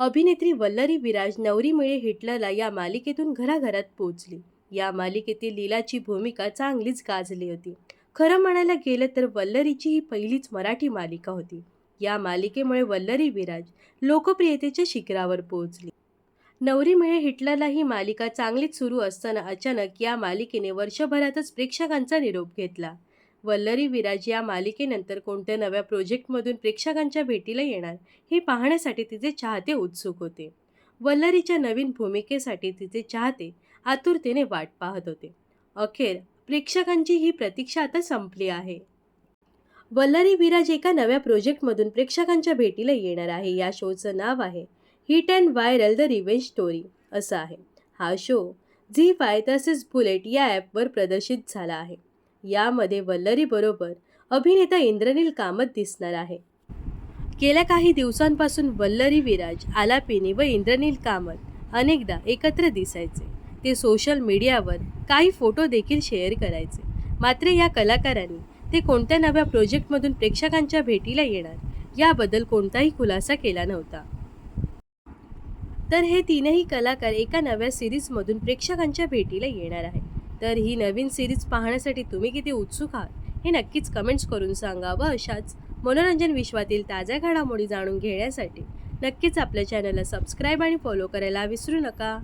अभिनेत्री वल्लरी विराज नवरी मिळे हिटलरला या मालिकेतून घराघरात पोचली या मालिकेतील लीलाची भूमिका चांगलीच गाजली होती. खरं म्हणायला गेलं तर वल्लरीची ही पहिलीच मराठी मालिका होती. या मालिकेमुळे वल्लरी विराज लोकप्रियतेच्या शिखरावर पोहोचली. नवरी मिळे हिटलरला ही मालिका चांगलीच सुरू असताना अचानक या मालिकेने वर्षभरातच प्रेक्षकांचा निरोप घेतला. वल्लरी विराज या मालिकेनंतर कोणत्या नव्या प्रोजेक्टमधून प्रेक्षकांच्या भेटीला येणार हे पाहण्यासाठी तिचे चाहते उत्सुक होते. वल्लरीच्या नवीन भूमिकेसाठी तिचे चाहते आतुरतेने वाट पाहत होते. अखेर प्रेक्षकांची ही प्रतीक्षा आता संपली आहे. वल्लरी विराज एका नव्या प्रोजेक्टमधून प्रेक्षकांच्या भेटीला येणार आहे. या शोचं नाव आहे hit and viral the revenge story असं आहे. हा शो झी फाय तसेच बुलेट या ॲपवर प्रदर्शित झाला आहे. यामध्ये वल्लरीबरोबर अभिनेता इंद्रनील कामत दिसणार आहे. गेल्या काही दिवसांपासून वल्लरी विराज आलापिनी व इंद्रनील कामत अनेकदा एकत्र दिसायचे. ते सोशल मीडियावर काही फोटो देखील शेअर करायचे. मात्र या कलाकारांनी ते कोणत्या नव्या प्रोजेक्टमधून प्रेक्षकांच्या भेटीला येणार याबद्दल कोणताही खुलासा केला नव्हता. तर हे तीनही कलाकार एका नव्या सिरीजमधून प्रेक्षकांच्या भेटीला येणार आहे तर ही नवीन सिरीज पाहण्यासाठी तुम्ही किती उत्सुक आहात? हे नक्कीच कमेंट्स करून सांगा व अशाच मनोरंजन विश्वातील ताज्या घडामोडी जाणून घेण्यासाठी. नक्कीच आपल्या चॅनलला सबस्क्राईब आणि फॉलो करायला विसरू नका.